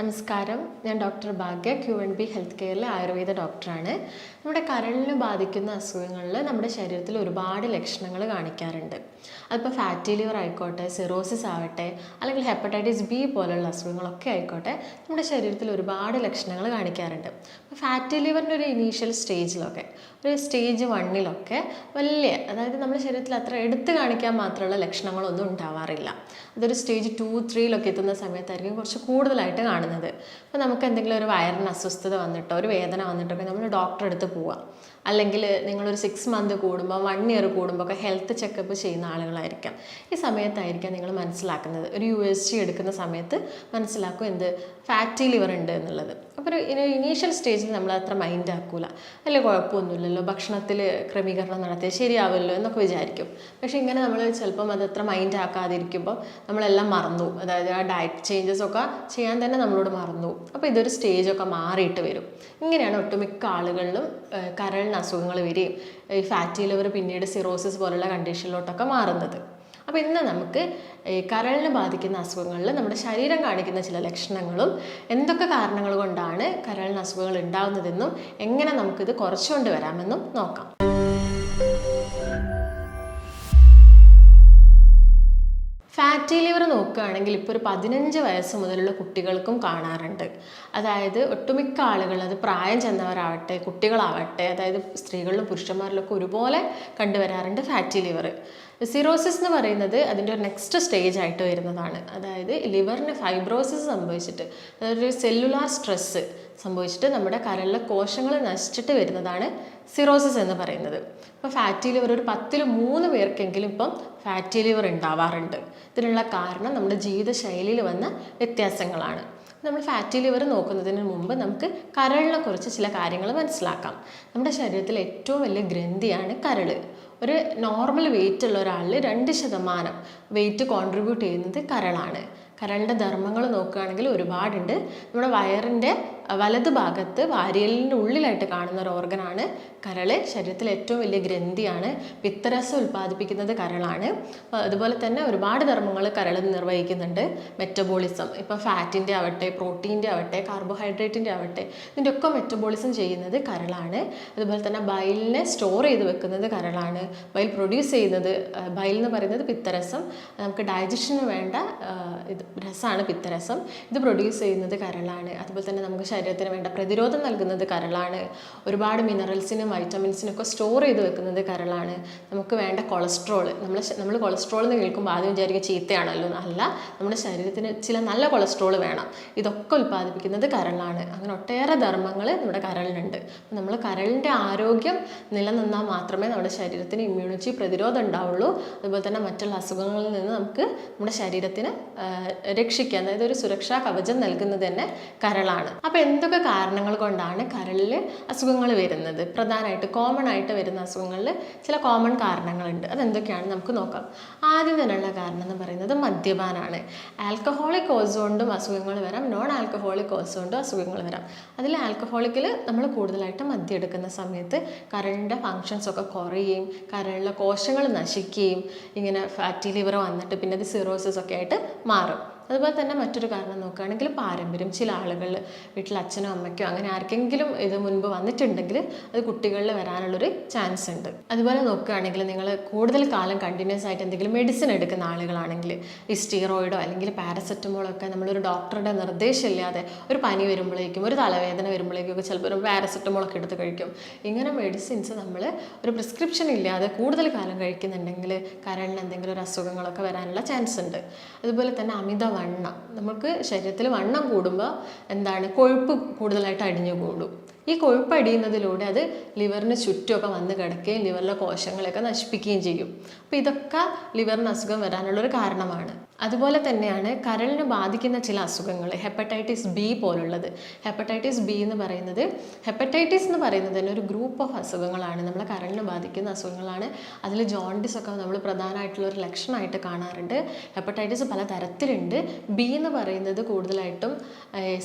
നമസ്കാരം. ഞാൻ doctor Bhagya Q N B health കെയറിലെ Ayurveda ഡോക്ടറാണ്. നമ്മുടെ കരളിന് ബാധിക്കുന്ന അസുഖങ്ങളിൽ നമ്മുടെ ശരീരത്തിൽ ഒരുപാട് ലക്ഷണങ്ങൾ കാണിക്കാറുണ്ട്. അതിപ്പോൾ ഫാറ്റി ലിവർ ആയിക്കോട്ടെ സിറോസിസ് ആവട്ടെ അല്ലെങ്കിൽ ഹെപ്പറ്റൈറ്റിസ് ബി പോലുള്ള അസുഖങ്ങളൊക്കെ ആയിക്കോട്ടെ നമ്മുടെ ശരീരത്തിൽ ഒരുപാട് ലക്ഷണങ്ങൾ കാണിക്കാറുണ്ട്. അപ്പോൾ ഫാറ്റി ലിവറിന്റെ ഒരു ഇനീഷ്യൽ സ്റ്റേജിലൊക്കെ ഒരു സ്റ്റേജ് വണ്ണിലൊക്കെ വലിയ അതായത് നമ്മുടെ ശരീരത്തിൽ അത്ര എടുത്തു കാണിക്കാൻ മാത്രമുള്ള ലക്ഷണങ്ങളൊന്നും ഉണ്ടാവാറില്ല. അതൊരു സ്റ്റേജ് ടു ത്രീയിലൊക്കെ എത്തുന്ന സമയത്തായിരിക്കും കുറച്ച് കൂടുതലായിട്ട് കാണുന്നത്. അപ്പോൾ നമുക്ക് എന്തെങ്കിലും ഒരു വയറിന് അസ്വസ്ഥത വന്നിട്ടോ ഒരു വേദന വന്നിട്ടൊക്കെ നമ്മൾ ഡോക്ടറെ അടുത്ത് പോവാം. അല്ലെങ്കിൽ നിങ്ങളൊരു സിക്സ് മന്ത് കൂടുമ്പോൾ വൺ ഇയർ കൂടുമ്പോൾ ഒക്കെ ഹെൽത്ത് ചെക്കപ്പ് ചെയ്യുന്ന ആളുകളായിരിക്കാം. ഈ സമയത്തായിരിക്കാം നിങ്ങൾ മനസ്സിലാക്കുന്നത്. ഒരു യു എസ് ജി എടുക്കുന്ന സമയത്ത് മനസ്സിലാക്കും എന്ത് ഫാറ്റി ലിവർ ഉണ്ട് എന്നുള്ളത്. അപ്പോൾ ഒരു ഇനീഷ്യൽ സ്റ്റേജിൽ നമ്മൾ അത്ര മൈൻഡ് ആക്കൂല. വലിയ കുഴപ്പമൊന്നുമില്ലല്ലോ ഭക്ഷണത്തിൽ ക്രമീകരണം നടത്തിയാൽ ശരിയാവുമല്ലോ എന്നൊക്കെ വിചാരിക്കും. പക്ഷേ ഇങ്ങനെ നമ്മൾ ചിലപ്പം അത് അത്ര മൈൻഡ് ആക്കാതിരിക്കുമ്പോൾ നമ്മളെല്ലാം മറന്നു അതായത് ആ ഡയറ്റ് ചേഞ്ചസ് ഒക്കെ ചെയ്യാൻ തന്നെ നമ്മളോട് മറന്നു അപ്പോൾ ഇതൊരു സ്റ്റേജൊക്കെ മാറിയിട്ട് വരും. ഇങ്ങനെയാണ് ഒട്ടുമിക്ക ആളുകളിലും ഏഹ്, കരളിന് അസുഖങ്ങൾ വരികയും ഈ ഫാറ്റി ലിവർ പിന്നീട് സിറോസിസ് പോലുള്ള കണ്ടീഷനിലോട്ടൊക്കെ മാറുന്നത്. അപ്പോൾ ഇന്ന് നമുക്ക് ഈ കരളിന് ബാധിക്കുന്ന അസുഖങ്ങളിൽ നമ്മുടെ ശരീരം കാണിക്കുന്ന ചില ലക്ഷണങ്ങളും എന്തൊക്കെ കാരണങ്ങൾ കൊണ്ടാണ് കരളിന് അസുഖങ്ങൾ ഉണ്ടാകുന്നതെന്നും എങ്ങനെ നമുക്കിത് കുറച്ചുകൊണ്ട് വരാമെന്നും നോക്കാം. ഫാറ്റി ലിവർ നോക്കുകയാണെങ്കിൽ ഇപ്പോൾ ഒരു പതിനഞ്ച് വയസ്സ് മുതലുള്ള കുട്ടികൾക്കും കാണാറുണ്ട്. അതായത് ഒട്ടുമിക്ക ആളുകൾ അത് പ്രായം ചെന്നവരാവട്ടെ കുട്ടികളാവട്ടെ അതായത് സ്ത്രീകളിലും പുരുഷന്മാരിലൊക്കെ ഒരുപോലെ കണ്ടുവരാറുണ്ട് ഫാറ്റി ലിവർ സിറോസിസ് എന്ന് പറയുന്നത് അതിന്റെ ഒരു നെക്സ്റ്റ് സ്റ്റേജ് ആയിട്ട് വരുന്നതാണ്. അതായത് ലിവറിന് ഫൈബ്രോസിസ് സംഭവിച്ചിട്ട് അതായത് ഒരു സെല്ലുലാർ സ്ട്രെസ്സ് സംഭവിച്ചിട്ട് നമ്മുടെ കരളിലെ കോശങ്ങൾ നശിച്ചിട്ട് വരുന്നതാണ് സിറോസിസ് എന്ന് പറയുന്നത്. ഇപ്പോൾ ഫാറ്റി ലിവർ ഒരു പത്തിൽ മൂന്ന് പേർക്കെങ്കിലും ഇപ്പം ഫാറ്റി ലിവർ ഉണ്ടാവാറുണ്ട്. ഇതിനുള്ള കാരണം നമ്മുടെ ജീവിതശൈലിയിൽ വന്ന വ്യത്യാസങ്ങളാണ്. നമ്മൾ ഫാറ്റി ലിവർ നോക്കുന്നതിന് മുമ്പ് നമുക്ക് കരളിനെ കുറിച്ച് ചില കാര്യങ്ങൾ മനസ്സിലാക്കാം. നമ്മുടെ ശരീരത്തിലെ ഏറ്റവും വലിയ ഗ്രന്ഥിയാണ് കരൾ ഒരു നോർമൽ വെയിറ്റ് ഉള്ള ഒരാളിൽ രണ്ട് ശതമാനം വെയിറ്റ് കോൺട്രിബ്യൂട്ട് ചെയ്യുന്നത് കരളാണ്. കരളിന്റെ ധർമ്മങ്ങൾ നോക്കുകയാണെങ്കിൽ ഒരുപാടുണ്ട്. നമ്മുടെ വയറിന്റെ വലത് ഭാഗത്ത് വാരിയലിന്റെ ഉള്ളിലായിട്ട് കാണുന്ന ഒരു ഓർഗനാണ് കരൾ ശരീരത്തിലെ ഏറ്റവും വലിയ ഗ്രന്ഥിയാണ്. പിത്തരസം ഉൽപ്പാദിപ്പിക്കുന്നത് കരളാണ്. അതുപോലെ തന്നെ ഒരുപാട് ധർമ്മങ്ങൾ കരൾ നിർവഹിക്കുന്നുണ്ട്. മെറ്റബോളിസം ഇപ്പോൾ ഫാറ്റിന്റെ ആവട്ടെ പ്രോട്ടീന്റെ ആവട്ടെ കാർബോഹൈഡ്രേറ്റിന്റെ ആവട്ടെ ഇതിന്റെയൊക്കെ മെറ്റബോളിസം ചെയ്യുന്നത് കരളാണ്. അതുപോലെ തന്നെ ബൈലിനെ സ്റ്റോർ ചെയ്ത് വെക്കുന്നത് കരളാണ്. ബൈൽ പ്രൊഡ്യൂസ് ചെയ്യുന്നത് ബൈൽ എന്ന് പറയുന്നത് പിത്തരസം. നമുക്ക് ഡൈജഷന് വേണ്ട ഇത് രസമാണ് പിത്തരസം. ഇത് പ്രൊഡ്യൂസ് ചെയ്യുന്നത് കരളാണ്. അതുപോലെ തന്നെ നമുക്ക് ശരീരത്തിന് വേണ്ട പ്രതിരോധം നൽകുന്നത് കരളാണ്. ഒരുപാട് മിനറൽസിനും വൈറ്റമിൻസിനും ഒക്കെ സ്റ്റോർ ചെയ്ത് വെക്കുന്നത് കരളാണ്. നമുക്ക് വേണ്ട കൊളസ്ട്രോൾ നമ്മൾ നമ്മൾ കൊളസ്ട്രോൾ എന്ന് കേൾക്കുമ്പോൾ ആദ്യം വിചാരിക്കുക ചീത്തയാണല്ലോ അല്ല നമ്മുടെ ശരീരത്തിന് ചില നല്ല കൊളസ്ട്രോൾ വേണം. ഇതൊക്കെ ഉൽപ്പാദിപ്പിക്കുന്നത് കരളാണ്. അങ്ങനെ ഒട്ടേറെ ധർമ്മങ്ങൾ നമ്മുടെ കരളിനുണ്ട്. നമ്മൾ കരളിന്റെ ആരോഗ്യം നിലനിന്നാൽ മാത്രമേ നമ്മുടെ ശരീരത്തിന് ഇമ്മ്യൂണിറ്റി പ്രതിരോധം ഉണ്ടാവുള്ളൂ. അതുപോലെ തന്നെ മറ്റുള്ള അസുഖങ്ങളിൽ നിന്ന് നമുക്ക് നമ്മുടെ ശരീരത്തിന് രക്ഷിക്കാൻ അതായത് ഒരു സുരക്ഷാ കവചം നൽകുന്നത് തന്നെ കരളാണ്. അപ്പോൾ എന്തൊക്കെ കാരണങ്ങൾ കൊണ്ടാണ് കരളിൽ അസുഖങ്ങൾ വരുന്നത്? പ്രധാനമായിട്ട് കോമൺ ആയിട്ട് വരുന്ന അസുഖങ്ങളിൽ ചില കോമൺ കാരണങ്ങളുണ്ട്. അതെന്തൊക്കെയാണ്? നമുക്ക് നോക്കാം. ആദ്യം തന്നെയുള്ള കാരണം എന്ന് പറയുന്നത് മദ്യപാനാണ്. ആൽക്കഹോളിക് കോസ് കൊണ്ടും അസുഖങ്ങൾ വരാം. നോൺ ആൽക്കഹോളിക് കോസ് കൊണ്ടും അസുഖങ്ങൾ വരാം. അതിൽ ആൽക്കഹോളിക്കിൽ നമ്മൾ കൂടുതലായിട്ട് മദ്യം എടുക്കുന്ന സമയത്ത് കരളിന്റെ ഫങ്ഷൻസ് ഒക്കെ കുറയുകയും കരളിലെ കോശങ്ങൾ നശിക്കുകയും ഇങ്ങനെ ഫാറ്റി ലിവർ വന്നിട്ട് പിന്നെ അത് സിറോസിസ് ഒക്കെ ആയിട്ട് മാറും. അതുപോലെ തന്നെ മറ്റൊരു കാരണം നോക്കുകയാണെങ്കിൽ പാരമ്പര്യം. ചില ആളുകൾ വീട്ടിൽ അച്ഛനോ അമ്മയ്ക്കോ അങ്ങനെ ആർക്കെങ്കിലും ഇത് മുൻപ് വന്നിട്ടുണ്ടെങ്കിൽ അത് കുട്ടികളിൽ വരാനുള്ളൊരു ചാൻസ് ഉണ്ട്. അതുപോലെ നോക്കുകയാണെങ്കിൽ നിങ്ങൾ കൂടുതൽ കാലം കണ്ടിന്യൂസ് ആയിട്ട് എന്തെങ്കിലും മെഡിസിൻ എടുക്കുന്ന ആളുകളാണെങ്കിൽ ഈ സ്റ്റീറോയിഡോ അല്ലെങ്കിൽ പാരസെറ്റമോളോ ഒക്കെ നമ്മളൊരു ഡോക്ടറുടെ നിർദ്ദേശമില്ലാതെ ഒരു പനി വരുമ്പോഴേക്കും ഒരു തലവേദന വരുമ്പോഴേക്കും ഒക്കെ ചിലപ്പോൾ ഒരു പാരസെറ്റമോളൊക്കെ എടുത്ത് കഴിക്കും. ഇങ്ങനെ മെഡിസിൻസ് നമ്മൾ ഒരു പ്രിസ്ക്രിപ്ഷൻ ഇല്ലാതെ കൂടുതൽ കാലം കഴിക്കുന്നുണ്ടെങ്കിൽ കരളിന് എന്തെങ്കിലും ഒരു അസുഖങ്ങളൊക്കെ വരാനുള്ള ചാൻസ് ഉണ്ട്. അതുപോലെ തന്നെ അമിത വണ്ണം. നമുക്ക് ശരീരത്തിൽ വണ്ണം കൂടുമ്പോൾ എന്താണ്? കൊഴുപ്പ് കൂടുതലായിട്ട് അടിഞ്ഞു കൂടും. ഈ കൊഴുപ്പ് അടിയുന്നതിലൂടെ അത് ലിവറിന് ചുറ്റുമൊക്കെ വന്ന് കിടക്കുകയും ലിവറിലെ കോശങ്ങളെയൊക്കെ നശിപ്പിക്കുകയും ചെയ്യും. അപ്പോൾ ഇതൊക്കെ ലിവറിന് അസുഖം വരാനുള്ളൊരു കാരണമാണ്. അതുപോലെ തന്നെയാണ് കരളിനെ ബാധിക്കുന്ന ചില അസുഖങ്ങൾ ഹെപ്പറ്റൈറ്റിസ് ബി പോലുള്ളത്. ഹെപ്പറ്റൈറ്റിസ് ബി എന്ന് പറയുന്നത് ഹെപ്പറ്റൈറ്റിസ് എന്ന് പറയുന്നത് തന്നെ ഒരു ഗ്രൂപ്പ് ഓഫ് അസുഖങ്ങളാണ്. നമ്മളെ കരളിനെ ബാധിക്കുന്ന അസുഖങ്ങളാണ്. അതിൽ ജോണ്ടിസ് ഒക്കെ നമ്മൾ പ്രധാനമായിട്ടുള്ള ഒരു ലക്ഷണമായിട്ട് കാണാറുണ്ട്. ഹെപ്പറ്റൈറ്റിസ് പല തരത്തിലുണ്ട്. ബി എന്ന് പറയുന്നത് കൂടുതലായിട്ടും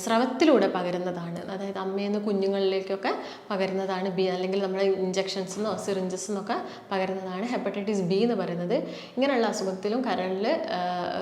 സ്രവത്തിലൂടെ പകരുന്നതാണ്. അതായത് അമ്മയിൽ നിന്ന് കുഞ്ഞുങ്ങളിലേക്കൊക്കെ പകരുന്നതാണ് ബി അല്ലെങ്കിൽ നമ്മുടെ ഇഞ്ചക്ഷൻസ് എന്നോ സിറിഞ്ചസ് എന്നൊക്കെ പകരുന്നതാണ് ഹെപ്പറ്റൈറ്റിസ് ബി എന്ന് പറയുന്നത്. ഇങ്ങനെയുള്ള അസുഖത്തിലും കരളിൽ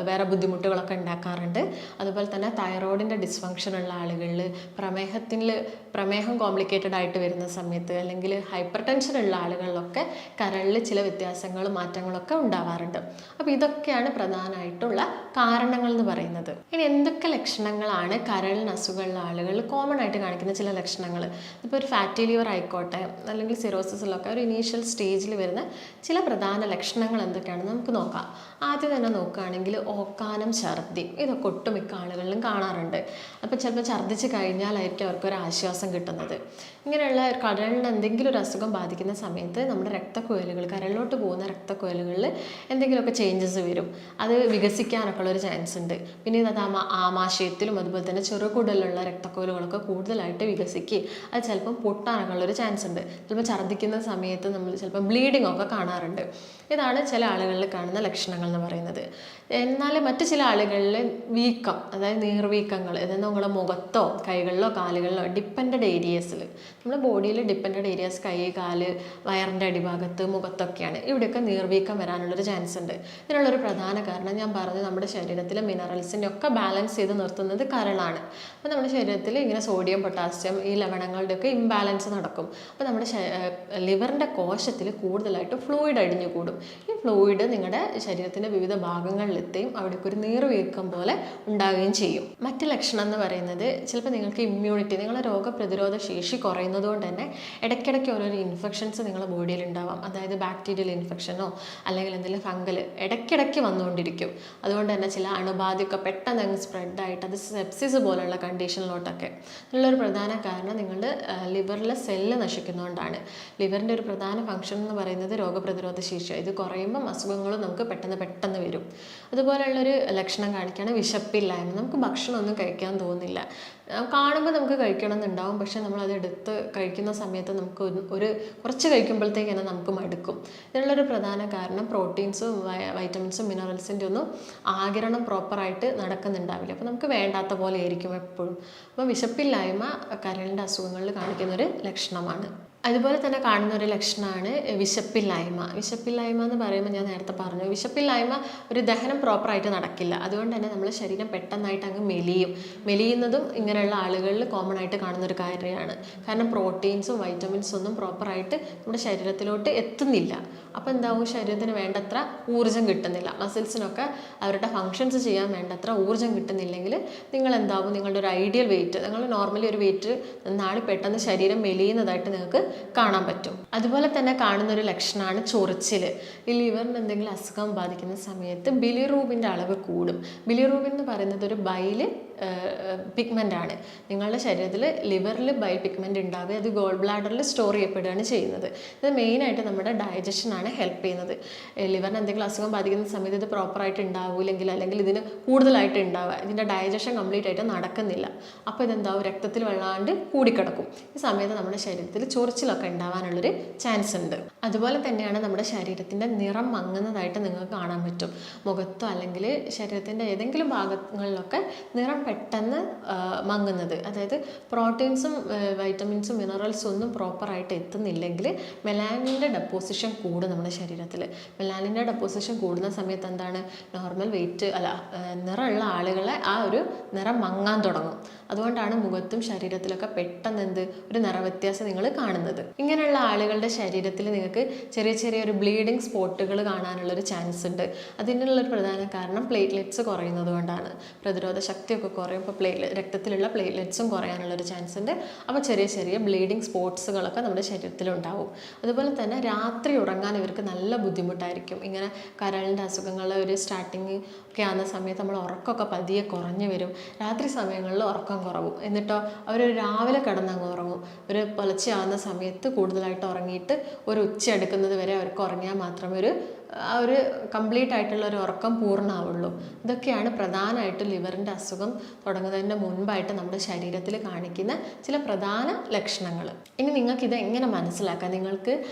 വേറെ ബുദ്ധിമുട്ടുകളൊക്കെ ഉണ്ടാക്കാറുണ്ട്. അതുപോലെ തന്നെ തൈറോയിഡിന്റെ ഡിസ്ഫങ്ഷൻ ഉള്ള ആളുകളിൽ പ്രമേഹത്തിൽ പ്രമേഹം കോംപ്ലിക്കേറ്റഡ് ആയിട്ട് വരുന്ന സമയത്ത് അല്ലെങ്കിൽ ഹൈപ്പർ ടെൻഷൻ ഉള്ള ആളുകളിലൊക്കെ കരളിൽ ചില വ്യത്യാസങ്ങളും മാറ്റങ്ങളൊക്കെ ഉണ്ടാവാറുണ്ട്. അപ്പോൾ ഇതൊക്കെയാണ് പ്രധാനമായിട്ടുള്ള കാരണങ്ങൾ എന്ന് പറയുന്നത്. ഇനി എന്തൊക്കെ ലക്ഷണങ്ങളാണ് കരളിന് അസുഖമുള്ള ആളുകൾ? കോമൺ ആയിട്ട് കാണിക്കുന്ന ചില ലക്ഷണങ്ങൾ. ഇപ്പോൾ ഒരു ഫാറ്റി ലിവർ ആയിക്കോട്ടെ അല്ലെങ്കിൽ സിറോസിസിലൊക്കെ ഒരു ഇനീഷ്യൽ സ്റ്റേജിൽ വരുന്ന ചില പ്രധാന ലക്ഷണങ്ങൾ എന്തൊക്കെയാണെന്ന് നമുക്ക് നോക്കാം. ആദ്യം തന്നെ നോക്കുകയാണെങ്കിൽ ഓക്കാനം ഛർദി ഇതൊക്കെ ഒട്ടുമിക്ക ആളുകളിലും കാണാറുണ്ട്. അപ്പോൾ ചിലപ്പോൾ ഛർദ്ദിച്ച് കഴിഞ്ഞാലായിരിക്കും അവർക്കൊരു ആശ്വാസം കിട്ടുന്നത്. ഇങ്ങനെയുള്ള കരളിന് എന്തെങ്കിലും ഒരു അസുഖം ബാധിക്കുന്ന സമയത്ത് നമ്മുടെ രക്തക്കുഴലുകൾ കരളിലോട്ട് പോകുന്ന രക്തക്കുഴലുകളിൽ എന്തെങ്കിലുമൊക്കെ ചേഞ്ചസ് വരും. അത് വികസിക്കാനൊക്കെ ഉള്ളൊരു ചാൻസ് ഉണ്ട്. പിന്നെ അത് ആമാശയത്തിലും അതുപോലെ തന്നെ ചെറുകുടലുള്ള രക്തക്കുഴലുകളൊക്കെ കൂടുതലായിട്ട് വികസിക്കുകയും അത് ചിലപ്പം പൊട്ടാനൊക്കെ ഉള്ളൊരു ചാൻസ് ഉണ്ട്. ചിലപ്പോൾ ഛർദ്ദിക്കുന്ന സമയത്ത് നമ്മൾ ചിലപ്പോൾ ബ്ലീഡിംഗ് ഒക്കെ കാണാറുണ്ട്. ഇതാണ് ചില ആളുകളിൽ കാണുന്ന ലക്ഷണങ്ങൾ എന്ന് പറയുന്നത്. എന്നാൽ മറ്റു ചില ആളുകളിൽ വീക്കം അതായത് നീർവീക്കങ്ങൾ അതായത് നമ്മളെ മുഖത്തോ കൈകളിലോ കാലുകളിലോ ഡിപ്പെൻഡ് ഏരിയസിൽ നമ്മുടെ ബോഡിയിൽ ഡിപ്പെൻഡഡ് ഏരിയാസ് കൈ കാൽ വയറിന്റെ അടിഭാഗത്ത് മുഖത്തൊക്കെയാണ്. ഇവിടെയൊക്കെ നീർവീക്കം വരാനുള്ളൊരു ചാൻസ് ഉണ്ട്. ഇതിനുള്ളൊരു പ്രധാന കാരണം ഞാൻ പറഞ്ഞു നമ്മുടെ ശരീരത്തിലെ മിനറൽസിന്റെ ഒക്കെ ബാലൻസ് ചെയ്ത് നിർത്തുന്നത് കരളാണ്. അപ്പോൾ നമ്മുടെ ശരീരത്തിൽ ഇങ്ങനെ സോഡിയം പൊട്ടാസ്യം ഈ ലവണങ്ങളുടെയൊക്കെ ഇംബാലൻസ് നടക്കും. അപ്പോൾ നമ്മുടെ ലിവറിന്റെ കോശത്തിൽ കൂടുതലായിട്ട് ഫ്ലൂയിഡ് അടിഞ്ഞു കൂടും. ഈ ഫ്ലൂയിഡ് നിങ്ങളുടെ ശരീരത്തിന്റെ വിവിധ ഭാഗങ്ങളിലെത്തുകയും അവിടേക്ക് ഒരു നീർവീക്കം പോലെ ഉണ്ടാവുകയും ചെയ്യും. മറ്റ് ലക്ഷണം എന്ന് പറയുന്നത് ചിലപ്പോൾ നിങ്ങൾക്ക് ഇമ്മ്യൂണിറ്റി നിങ്ങളുടെ രോഗപ്രതിരോധ ശേഷി കുറയുന്നത് കൊണ്ട് തന്നെ ഇടയ്ക്കിടയ്ക്ക് ഓരോരോ ഇൻഫെക്ഷൻസ് നിങ്ങളുടെ ബോഡിയിൽ ഉണ്ടാവാം. അതായത് ബാക്ടീരിയൽ ഇൻഫെക്ഷനോ അല്ലെങ്കിൽ എന്തെങ്കിലും ഫംഗൽ ഇടയ്ക്കിടയ്ക്ക് വന്നുകൊണ്ടിരിക്കും. അതുകൊണ്ട് തന്നെ ചില അണുബാധയൊക്കെ പെട്ടെന്ന് അങ്ങ് സ്പ്രെഡായിട്ട് അത് സെപ്സിസ് പോലുള്ള കണ്ടീഷനിലോട്ടൊക്കെ ഉള്ളൊരു പ്രധാന കാരണം നിങ്ങളുടെ ലിവറിലെ സെല്ല് നശിക്കുന്നതുകൊണ്ടാണ് ലിവറിന്റെ ഒരു പ്രധാന ഫംഗ്ഷൻ എന്ന് പറയുന്നത് രോഗപ്രതിരോധ ശേഷി. ഇത് കുറയുമ്പം അസുഖങ്ങളും നമുക്ക് പെട്ടെന്ന് പെട്ടെന്ന് വരും. അതുപോലെയുള്ളൊരു ലക്ഷണം കാണിക്കുകയാണ് വിശപ്പില്ലായ്മ നമുക്ക് ഭക്ഷണമൊന്നും കഴിക്കാൻ തോന്നില്ല. കാണുമ്പോൾ നമുക്ക് കഴിക്കണം എന്നുണ്ടാവും. പക്ഷെ അത് എടുത്ത് കഴിക്കുന്ന സമയത്ത് നമുക്ക് ഒരു കുറച്ച് കഴിക്കുമ്പോഴത്തേക്ക് തന്നെ നമുക്ക് മടുക്കും. ഇതിനുള്ളൊരു പ്രധാന കാരണം പ്രോട്ടീൻസും വൈറ്റമിൻസും മിനറൽസിന്റെ ഒന്നും ആകിരണം പ്രോപ്പറായിട്ട് നടക്കുന്നുണ്ടാവില്ല. അപ്പോൾ നമുക്ക് വേണ്ടാത്ത പോലെ ആയിരിക്കും എപ്പോഴും. അപ്പോൾ വിശപ്പില്ലായ്മ കരളിന്റെ അസുഖങ്ങളിൽ കാണിക്കുന്ന ഒരു ലക്ഷണമാണ്. അതുപോലെ തന്നെ കാണുന്ന ഒരു ലക്ഷണമാണ് വിശപ്പില്ലായ്മ. വിശപ്പില്ലായ്മ എന്ന് പറയുമ്പോൾ ഞാൻ നേരത്തെ പറഞ്ഞു വിശപ്പില്ലായ്മ ഒരു ദഹനം പ്രോപ്പറായിട്ട് നടക്കില്ല. അതുകൊണ്ട് തന്നെ നമ്മുടെ ശരീരം പെട്ടെന്നായിട്ട് അങ്ങ് മെലിയും. മെലിയുന്നതും ഇങ്ങനെയുള്ള ആളുകളിൽ കോമൺ ആയിട്ട് കാണുന്ന ഒരു കാര്യമാണ്. കാരണം പ്രോട്ടീൻസും വൈറ്റമിൻസും ഒന്നും പ്രോപ്പറായിട്ട് നമ്മുടെ ശരീരത്തിലോട്ട് എത്തുന്നില്ല. അപ്പോൾ എന്താവും? ശരീരത്തിന് വേണ്ടത്ര ഊർജം കിട്ടുന്നില്ല. മസിൽസിനൊക്കെ അവരുടെ ഫങ്ഷൻസ് ചെയ്യാൻ വേണ്ടത്ര ഊർജം കിട്ടുന്നില്ലെങ്കിൽ നിങ്ങൾ എന്താവും? നിങ്ങളുടെ ഒരു ഐഡിയൽ വെയിറ്റ് നിങ്ങൾ നോർമലി ഒരു വെയിറ്റ് നാളെ പെട്ടെന്ന് ശരീരം മെലിയുന്നതായിട്ട് നിങ്ങൾക്ക് കാണാൻ പറ്റും. അതുപോലെ തന്നെ കാണുന്ന ഒരു ലക്ഷണമാണ് ചൊറിച്ചിൽ ഈ ലിവറിന് എന്തെങ്കിലും അസുഖം ബാധിക്കുന്ന സമയത്ത് ബിലിറൂബിന്റെ അളവ് കൂടും. ബിലിറൂബിൻ എന്ന് പറയുന്നത് ഒരു ബൈൽ പിഗ്മെന്റ് ആണ്. നിങ്ങളുടെ ശരീരത്തിൽ ലിവറിൽ ബൈ പിഗ്മെന്റ് ഉണ്ടാവുക അത് ഗോൾ ബ്ലാഡറിൽ സ്റ്റോർ ചെയ്യപ്പെടുകയാണ് ചെയ്യുന്നത്. ഇത് മെയിനായിട്ട് നമ്മുടെ ഡൈജഷനാണ് ഹെൽപ്പ് ചെയ്യുന്നത്. ലിവറിന് എന്തെങ്കിലും അസുഖം ബാധിക്കുന്ന സമയത്ത് ഇത് പ്രോപ്പറായിട്ട് ഉണ്ടാവില്ലെങ്കിൽ അല്ലെങ്കിൽ ഇതിന് കൂടുതലായിട്ട് ഉണ്ടാവുക ഇതിന്റെ ഡൈജഷൻ കംപ്ലീറ്റ് ആയിട്ട് നടക്കുന്നില്ല. അപ്പോൾ ഇതെന്താവും? രക്തത്തിൽ വെള്ളാണ്ട് കൂടിക്കിടക്കും. ഈ സമയത്ത് നമ്മുടെ ശരീരത്തിൽ ചൊറിച്ചിലൊക്കെ ഉണ്ടാവാനുള്ളൊരു ചാൻസ് ഉണ്ട്. അതുപോലെ തന്നെയാണ് നമ്മുടെ ശരീരത്തിന്റെ നിറം മങ്ങുന്നതായിട്ട് നിങ്ങൾക്ക് കാണാൻ പറ്റും. മുഖത്തോ അല്ലെങ്കിൽ ശരീരത്തിന്റെ ഏതെങ്കിലും ഭാഗങ്ങളിലൊക്കെ നിറം പെട്ടെന്ന് മങ്ങുന്നത്. അതായത് പ്രോട്ടീൻസും വൈറ്റമിൻസും മിനറൽസും ഒന്നും പ്രോപ്പറായിട്ട് എത്തുന്നില്ലെങ്കിൽ മെലാനിന്റെ ഡെപ്പോസിഷൻ കൂടും നമ്മുടെ ശരീരത്തിൽ. മെലാനിന്റെ ഡെപ്പോസിഷൻ കൂടുന്ന സമയത്ത് എന്താണ്? നോർമൽ വെയിറ്റ് അല്ല നിറമുള്ള ആളുകളെ ആ ഒരു നിറം മങ്ങാൻ തുടങ്ങും. അതുകൊണ്ടാണ് മുഖത്തും ശരീരത്തിലൊക്കെ പെട്ടെന്ന് എന്ത് ഒരു നിറവ്യത്യാസം നിങ്ങൾ കാണുന്നത്. ഇങ്ങനെയുള്ള ആളുകളുടെ ശരീരത്തിൽ നിങ്ങൾക്ക് ചെറിയ ചെറിയ ഒരു ബ്ലീഡിങ് സ്പോട്ടുകൾ കാണാനുള്ളൊരു ചാൻസ് ഉണ്ട്. അതിനുള്ളൊരു പ്രധാന കാരണം പ്ലേറ്റ്ലെറ്റ്സ് കുറയുന്നത് കൊണ്ടാണ്. പ്രതിരോധ ശക്തിയൊക്കെ കുറയും ഇപ്പോൾ രക്തത്തിലുള്ള പ്ലേറ്റ്ലെറ്റ്സും കുറയാനുള്ളൊരു ചാൻസ് ഉണ്ട്. അപ്പോൾ ചെറിയ ചെറിയ ബ്ലീഡിങ് സ്പോട്ട്സുകളൊക്കെ നമ്മുടെ ശരീരത്തിൽ ഉണ്ടാവും. അതുപോലെ തന്നെ രാത്രി ഉറങ്ങാൻ ഇവർക്ക് നല്ല ബുദ്ധിമുട്ടായിരിക്കും. ഇങ്ങനെ കരളിന്റെ അസുഖങ്ങൾ ഒരു സ്റ്റാർട്ടിങ് ഒക്കെ ആകുന്ന സമയത്ത് നമ്മൾ ഉറക്കമൊക്കെ പതിയെ കുറഞ്ഞു വരും. രാത്രി സമയങ്ങളിൽ ഉറക്കം കുറവും എന്നിട്ടോ അവർ രാവിലെ കിടന്നങ്ങ് ഉറങ്ങും. ഒരു പുലർച്ചെയാകുന്ന സമയത്ത് കൂടുതലായിട്ട് ഉറങ്ങിയിട്ട് ഒരു ഉച്ച എടുക്കുന്നത് വരെ അവർക്ക് ഉറങ്ങിയാൽ മാത്രമേ ഒരു ആ ഒരു കംപ്ലീറ്റ് ആയിട്ടുള്ള ഒരു ഉറക്കം പൂർണമാവുള്ളൂ. ഇതൊക്കെയാണ് പ്രധാനമായിട്ടും ലിവറിന്റെ അസുഖം തുടങ്ങുന്നതിന്റെ മുൻപായിട്ട് നമ്മുടെ ശരീരത്തിൽ കാണിക്കുന്ന ചില പ്രധാന ലക്ഷണങ്ങൾ. ഇനി നിങ്ങൾക്ക് ഇത് എങ്ങനെ മനസ്സിലാക്കാം? നിങ്ങൾക്ക്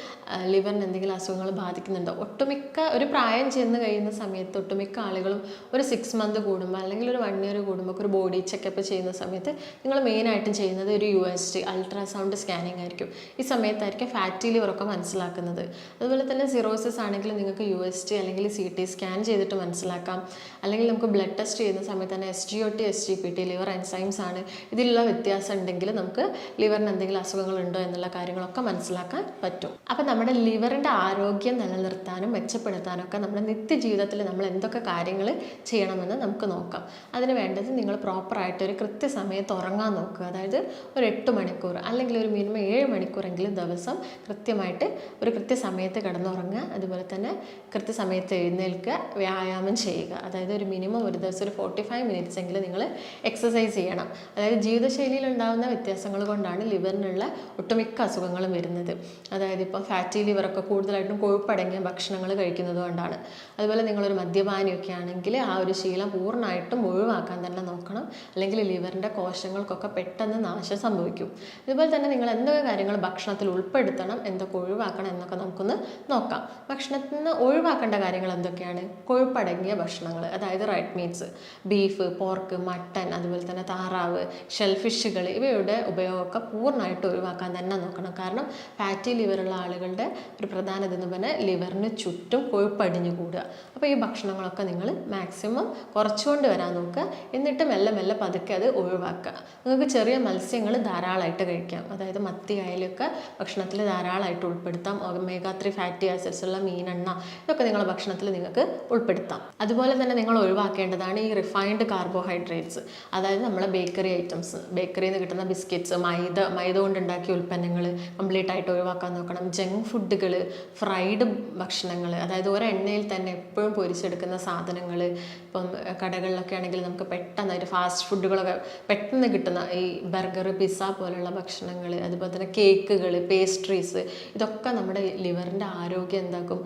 ലിവറിന് എന്തെങ്കിലും അസുഖങ്ങൾ ബാധിക്കുന്നുണ്ടോ? ഒട്ടുമിക്ക ഒരു പ്രായം ചെന്ന് കഴിയുന്ന സമയത്ത് ഒട്ടുമിക്ക ആളുകളും ഒരു സിക്സ് മന്ത് കൂടുമ്പോൾ അല്ലെങ്കിൽ ഒരു വൺ ഇയർ കൂടുമ്പോൾ ഒരു ബോഡി ചെക്കപ്പ് ചെയ്യുന്ന സമയത്ത് നിങ്ങൾ മെയിനായിട്ടും ചെയ്യുന്നത് ഒരു U S T ultrasound scanning ആയിരിക്കും. ഈ സമയത്തായിരിക്കും ഫാറ്റി ലിവറൊക്കെ മനസ്സിലാക്കുന്നത്. അതുപോലെ തന്നെ സിറോസിസ് ആണെങ്കിലും നിങ്ങൾക്ക് യു എസ് ടി അല്ലെങ്കിൽ സി ടി സ്കാൻ ചെയ്തിട്ട് മനസ്സിലാക്കാം. അല്ലെങ്കിൽ നമുക്ക് ബ്ലഡ് ടെസ്റ്റ് ചെയ്യുന്ന സമയത്ത് തന്നെ S G O T S G P T liver enzymes ആണ്. ഇതിലുള്ള വ്യത്യാസം ഉണ്ടെങ്കിൽ നമുക്ക് ലിവറിന് എന്തെങ്കിലും അസുഖങ്ങളുണ്ടോ എന്നുള്ള കാര്യങ്ങളൊക്കെ മനസ്സിലാക്കാൻ പറ്റും. അപ്പം നമ്മുടെ ലിവറിന്റെ ആരോഗ്യം നിലനിർത്താനും മെച്ചപ്പെടുത്താനും ഒക്കെ നമ്മുടെ നിത്യജീവിതത്തിൽ നമ്മൾ എന്തൊക്കെ കാര്യങ്ങൾ ചെയ്യണമെന്ന് നമുക്ക് നോക്കാം. അതിന് വേണ്ടത് നിങ്ങൾ പ്രോപ്പറായിട്ട് ഒരു കൃത്യസമയത്ത് ഉറങ്ങാൻ നോക്കുക. അതായത് ഒരു എട്ട് മണിക്കൂർ അല്ലെങ്കിൽ ഒരു മിനിമം ഏഴ് മണിക്കൂറെങ്കിലും ദിവസം കൃത്യമായിട്ട് ഒരു കൃത്യസമയത്ത് കിടന്നുറങ്ങുക. അതുപോലെ തന്നെ കൃത്യസമയത്ത് എഴുന്നേൽക്കുക വ്യായാമം ചെയ്യുക. അതായത് ഒരു മിനിമം ഒരു ദിവസം ഒരു ഫോർട്ടി ഫൈവ് മിനിറ്റ്സ് എങ്കിലും നിങ്ങൾ എക്സസൈസ് ചെയ്യണം. അതായത് ജീവിതശൈലിയിൽ ഉണ്ടാകുന്ന വ്യത്യാസങ്ങൾ കൊണ്ടാണ് ലിവറിനുള്ള ഒട്ടുമിക്ക അസുഖങ്ങളും വരുന്നത്. അതായത് ഇപ്പോൾ ഫാറ്റി ലിവറൊക്കെ കൂടുതലായിട്ടും കൊഴുപ്പടങ്ങിയ ഭക്ഷണങ്ങൾ കഴിക്കുന്നത് കൊണ്ടാണ്. അതുപോലെ നിങ്ങളൊരു മദ്യപാനിയൊക്കെ ആണെങ്കിൽ ആ ഒരു ശീലം പൂർണമായിട്ടും ഒഴിവാക്കാൻ തന്നെ നോക്കണം. അല്ലെങ്കിൽ ലിവറിന്റെ കോശങ്ങൾക്കൊക്കെ പെട്ടെന്ന് നാശം സംഭവിക്കും. അതുപോലെ തന്നെ നിങ്ങൾ എന്തൊക്കെ കാര്യങ്ങൾ ഭക്ഷണത്തിൽ ഉൾപ്പെടുത്തണം എന്തൊക്കെ ഒഴിവാക്കണം എന്നൊക്കെ നമുക്കൊന്ന് നോക്കാം. ഭക്ഷണത്തിൽ നിന്ന് ഒഴിവാക്കേണ്ട കാര്യങ്ങൾ എന്തൊക്കെയാണ്? കൊഴുപ്പടങ്ങിയ ഭക്ഷണങ്ങൾ അതായത് red meats beef pork mutton അതുപോലെ തന്നെ താറാവ് ഷെൽഫിഷുകൾ ഇവയുടെ ഉപയോഗമൊക്കെ പൂർണമായിട്ട് ഒഴിവാക്കാൻ തന്നെ നോക്കണം. കാരണം ഫാറ്റി ലിവറുള്ള ആളുകളുടെ ഒരു പ്രധാന ഇതെന്ന് പറഞ്ഞാൽ ലിവറിന് ചുറ്റും കൊഴുപ്പടിഞ്ഞു കൂടുക. അപ്പോൾ ഈ ഭക്ഷണങ്ങളൊക്കെ നിങ്ങൾ മാക്സിമം കുറച്ചുകൊണ്ട് വരാൻ നോക്കുക. എന്നിട്ട് മെല്ലെ മെല്ലെ പതുക്കെ അത് ഒഴിവാക്കുക. നിങ്ങൾക്ക് ചെറിയ മത്സ്യങ്ങൾ ധാരാളമായിട്ട് കഴിക്കാം. അതായത് മത്തി അയലൊക്കെ ഭക്ഷണത്തിൽ ധാരാളമായിട്ട് ഉൾപ്പെടുത്താം. ഒമേഗ ഫാറ്റി ആസിഡ്സ് ഉള്ള മീനെണ്ണ ഇതൊക്കെ നിങ്ങളുടെ ഭക്ഷണത്തിൽ നിങ്ങൾക്ക് ഉൾപ്പെടുത്താം. അതുപോലെ തന്നെ നിങ്ങൾ ഒഴിവാക്കേണ്ടതാണ് ഈ റിഫൈൻഡ് കാർബോഹൈഡ്രേറ്റ്സ് അതായത് നമ്മളെ ബേക്കറി ഐറ്റംസ് ബേക്കറിയിൽ നിന്ന് കിട്ടുന്ന ബിസ്ക്കറ്റ്സ് മൈദ മൈദ കൊണ്ടുണ്ടാക്കിയ ഉൽപ്പന്നങ്ങൾ കംപ്ലീറ്റ് ആയിട്ട് ഒഴിവാക്കാൻ നോക്കണം. ജങ്ക് ഫുഡുകൾ ഫ്രൈഡ് ഭക്ഷണങ്ങൾ അതായത് ഒരു എണ്ണയിൽ തന്നെ എപ്പോഴും പൊരിച്ചെടുക്കുന്ന സാധനങ്ങൾ ഇപ്പം കടകളിലൊക്കെ ആണെങ്കിൽ നമുക്ക് പെട്ടെന്ന് ഒരു ഫാസ്റ്റ് ഫുഡുകളൊക്കെ പെട്ടെന്ന് കിട്ടുന്ന ഈ ബർഗർ പിസ്സ പോലുള്ള ഭക്ഷണങ്ങൾ അതുപോലെ തന്നെ കേക്കുകൾ പേസ്ട്രീസ് ഇതൊക്കെ നമ്മുടെ ലിവറിന്റെ ആരോഗ്യം എന്താക്കും?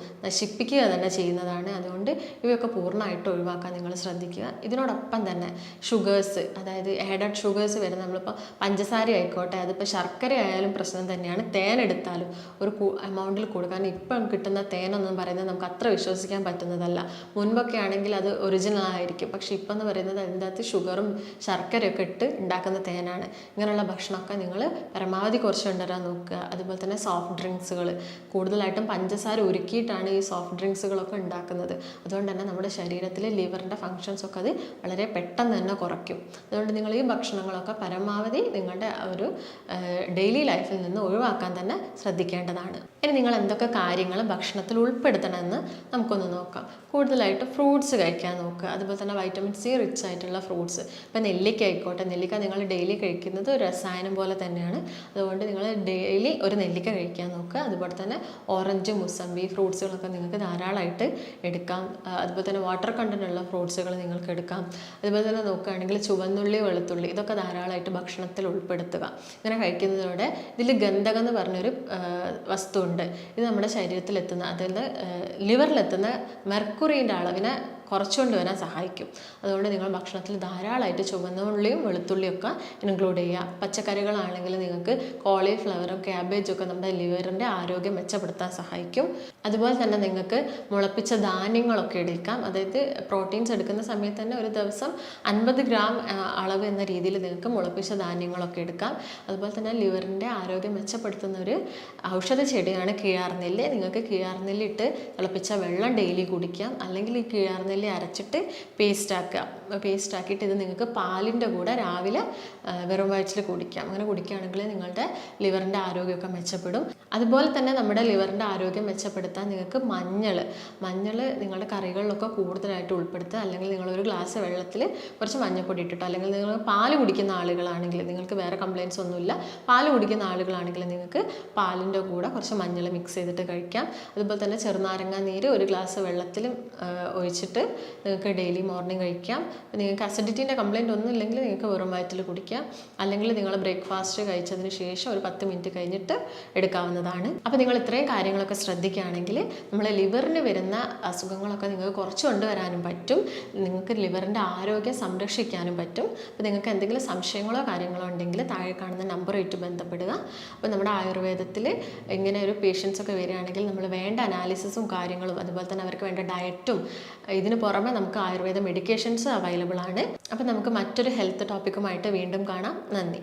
നശിപ്പിക്കുക തന്നെ ചെയ്യുന്നതാണ്. അതുകൊണ്ട് ഇവയൊക്കെ പൂർണമായിട്ട് ഒഴിവാക്കാൻ നിങ്ങൾ ശ്രദ്ധിക്കുക. ഇതിനോടൊപ്പം തന്നെ ഷുഗേഴ്സ് അതായത് ആഡഡ് ഷുഗേഴ്സ് വരുന്ന നമ്മളിപ്പോൾ പഞ്ചസാര ആയിക്കോട്ടെ അതിപ്പോൾ ശർക്കര ആയാലും പ്രശ്നം തന്നെയാണ്. തേൻ എടുത്താലും ഒരു എമൗണ്ടിൽ കൂടുക. കാരണം ഇപ്പം കിട്ടുന്ന തേനൊന്നും പറയുന്നത് നമുക്ക് അത്ര വിശ്വസിക്കാൻ പറ്റുന്നതല്ല. മുൻപൊക്കെ ആണെങ്കിൽ അത് ഒറിജിനൽ ആയിരിക്കും. പക്ഷേ ഇപ്പം എന്ന് പറയുന്നത് അതിന്റെ ഷുഗറും ശർക്കരയൊക്കെ ഇട്ട് ഉണ്ടാക്കുന്ന തേനാണ്. ഇങ്ങനെയുള്ള ഭക്ഷണമൊക്കെ നിങ്ങൾ പരമാവധി കുറച്ച് കൊണ്ടുവരാൻ നോക്കുക. അതുപോലെ തന്നെ സോഫ്റ്റ് ഡ്രിങ്ക്സുകൾ കൂടുതലായിട്ടും പഞ്ചസാര ഒരുക്കിയിട്ടാണ് ഈ സോഫ്റ്റ് ഡ്രിങ്ക്സുകളൊക്കെ ഉണ്ടാക്കുന്നത്. അതുകൊണ്ട് തന്നെ നമ്മുടെ ശരീരത്തിലെ ലിവറിന്റെ ഫങ്ഷൻസൊക്കെ അത് വളരെ പെട്ടെന്ന് തന്നെ കുറയ്ക്കും. അതുകൊണ്ട് നിങ്ങൾ ഈ ഭക്ഷണങ്ങളൊക്കെ പരമാവധി നിങ്ങളുടെ ഒരു ഡെയിലി ലൈഫിൽ നിന്ന് ഒഴിവാക്കാൻ തന്നെ ശ്രദ്ധിക്കേണ്ടതാണ്. ഇനി നിങ്ങൾ എന്തൊക്കെ കാര്യങ്ങൾ ഭക്ഷണത്തിൽ ഉൾപ്പെടുത്തണമെന്ന് നമുക്കൊന്ന് നോക്കാം. കൂടുതലായിട്ട് ഫ്രൂട്ട്സ് കഴിക്കാൻ നോക്കുക. അതുപോലെ തന്നെ വൈറ്റമിൻ സി റിച്ച് ആയിട്ടുള്ള ഫ്രൂട്ട്സ് ഇപ്പം നെല്ലിക്ക ആയിക്കോട്ടെ. നെല്ലിക്ക നിങ്ങൾ ഡെയിലി കഴിക്കുന്നത് ഒരു രസായനം പോലെ തന്നെയാണ്. അതുകൊണ്ട് നിങ്ങൾ ഡെയിലി ഒരു നെല്ലിക്ക കഴിക്കാൻ നോക്കുക. അതുപോലെ തന്നെ ഓറഞ്ച് മുസമ്പി ഫ്രൂട്ട്സുകളൊക്കെ നിങ്ങൾക്ക് ധാരാളമായിട്ട് എടുക്കാം. അതുപോലെ തന്നെ വാട്ടർ കണ്ടന്റുള്ള ഫ്രൂട്ട്സുകൾ നിങ്ങൾക്ക് എടുക്കാം. അതുപോലെ തന്നെ നോക്കുകയാണെങ്കിൽ ചുവന്നുള്ളി വെളുത്തുള്ളി ഇതൊക്കെ ധാരാളമായിട്ട് ഭക്ഷണത്തിൽ ഉൾപ്പെടുത്തുക. ഇങ്ങനെ കഴിക്കുന്നതോടെ ഇതിൽ ഗന്ധകം എന്ന് പറഞ്ഞൊരു വസ്തുണ്ട് ഇത് നമ്മുടെ ശരീരത്തിലെത്തുന്ന അതായത് ലിവറിലെത്തുന്ന മെർക്കുറീന്റെ അളവിനെ കുറച്ചുകൊണ്ട് വരാൻ സഹായിക്കും. അതുകൊണ്ട് നിങ്ങൾ ഭക്ഷണത്തിൽ ധാരാളമായിട്ട് ചുവന്ന ഉള്ളിയും വെളുത്തുള്ളിയും ഒക്കെ ഇൻക്ലൂഡ് ചെയ്യുക. പച്ചക്കറികളാണെങ്കിൽ നിങ്ങൾക്ക് കോളിഫ്ലവറും ക്യാബേജും ഒക്കെ നമ്മുടെ ലിവറിന്റെ ആരോഗ്യം മെച്ചപ്പെടുത്താൻ സഹായിക്കും. അതുപോലെ തന്നെ നിങ്ങൾക്ക് മുളപ്പിച്ച ധാന്യങ്ങളൊക്കെ എടുക്കാം. അതായത് പ്രോട്ടീൻസ് എടുക്കുന്ന സമയത്ത് തന്നെ ഒരു ദിവസം അൻപത് ഗ്രാം അളവ് എന്ന രീതിയിൽ നിങ്ങൾക്ക് മുളപ്പിച്ച ധാന്യങ്ങളൊക്കെ എടുക്കാം. അതുപോലെ തന്നെ ലിവറിന്റെ ആരോഗ്യം മെച്ചപ്പെടുത്തുന്ന ഒരു ഔഷധ ചെടിയാണ് കിഴാർനെല്ല്. നിങ്ങൾക്ക് കിഴാർനെല്ലിട്ട് തിളപ്പിച്ച വെള്ളം ഡെയിലി കുടിക്കാം. അല്ലെങ്കിൽ ഈ കിഴാർനെല്ലി അരച്ചിട്ട് പേസ്റ്റാക്കുക പേസ്റ്റാക്കിയിട്ട് ഇത് നിങ്ങൾക്ക് പാലിന്റെ കൂടെ രാവിലെ വെറും വയറ്റിൽ കുടിക്കാം. അങ്ങനെ കുടിക്കുകയാണെങ്കിൽ നിങ്ങളുടെ ലിവറിന്റെ ആരോഗ്യമൊക്കെ മെച്ചപ്പെടും. അതുപോലെ തന്നെ നമ്മുടെ ലിവറിന്റെ ആരോഗ്യം മെച്ചപ്പെടുത്താൻ നിങ്ങൾക്ക് മഞ്ഞൾ മഞ്ഞൾ നിങ്ങളുടെ കറികളിലൊക്കെ കൂടുതലായിട്ട് ഉൾപ്പെടുത്തുക. അല്ലെങ്കിൽ നിങ്ങളൊരു ഗ്ലാസ് വെള്ളത്തിൽ കുറച്ച് മഞ്ഞൾപ്പൊടി ഇട്ടിട്ടോ അല്ലെങ്കിൽ നിങ്ങൾ പാൽ കുടിക്കുന്ന ആളുകളാണെങ്കിൽ നിങ്ങൾക്ക് വേറെ കംപ്ലയിൻസ് ഒന്നുമില്ല. പാൽ കുടിക്കുന്ന ആളുകളാണെങ്കിൽ നിങ്ങൾക്ക് പാലിന്റെ കൂടെ കുറച്ച് മഞ്ഞൾ മിക്സ് ചെയ്തിട്ട് കഴിക്കാം. അതുപോലെ തന്നെ ചെറുനാരങ്ങ നീര് ഒരു ഗ്ലാസ് വെള്ളത്തിൽ ഒഴിച്ചിട്ട് നിങ്ങൾക്ക് ഡെയിലി മോർണിംഗ് കഴിക്കാം. നിങ്ങൾക്ക് അസിഡിറ്റീന്റെ കംപ്ലയിന്റ് ഒന്നും ഇല്ലെങ്കിൽ നിങ്ങൾക്ക് വെറും വയറ്റിൽ കുടിക്കാം. അല്ലെങ്കിൽ നിങ്ങൾ ബ്രേക്ക്ഫാസ്റ്റ് കഴിച്ചതിന് ശേഷം ഒരു പത്ത് മിനിറ്റ് കഴിഞ്ഞിട്ട് എടുക്കാവുന്നതാണ്. അപ്പോൾ നിങ്ങൾ ഇത്രയും കാര്യങ്ങളൊക്കെ ശ്രദ്ധിക്കുകയാണെങ്കിൽ നമ്മളെ ലിവറിന് വരുന്ന അസുഖങ്ങളൊക്കെ നിങ്ങൾക്ക് കുറച്ച് കൊണ്ടുവരാനും പറ്റും. നിങ്ങൾക്ക് ലിവറിന്റെ ആരോഗ്യം സംരക്ഷിക്കാനും പറ്റും. അപ്പോൾ നിങ്ങൾക്ക് എന്തെങ്കിലും സംശയങ്ങളോ കാര്യങ്ങളോ ഉണ്ടെങ്കിൽ താഴെ കാണുന്ന നമ്പറുമായിട്ട് ബന്ധപ്പെടുക. അപ്പോൾ നമ്മുടെ ആയുർവേദത്തിൽ ഇങ്ങനെ ഒരു പേഷ്യൻസ് ഒക്കെ വരികയാണെങ്കിൽ നമ്മൾ വേണ്ട അനാലിസിസും കാര്യങ്ങളും അതുപോലെ തന്നെ അവർക്ക് വേണ്ട ഡയറ്റും ഇതിന് പുറമെ നമുക്ക് ആയുർവേദ മെഡിക്കേഷൻസ് അവൈലബിൾ ആണ്. അപ്പം നമുക്ക് മറ്റൊരു ഹെൽത്ത് ടോപ്പിക്കുമായിട്ട് വീണ്ടും കാണാം. നന്ദി.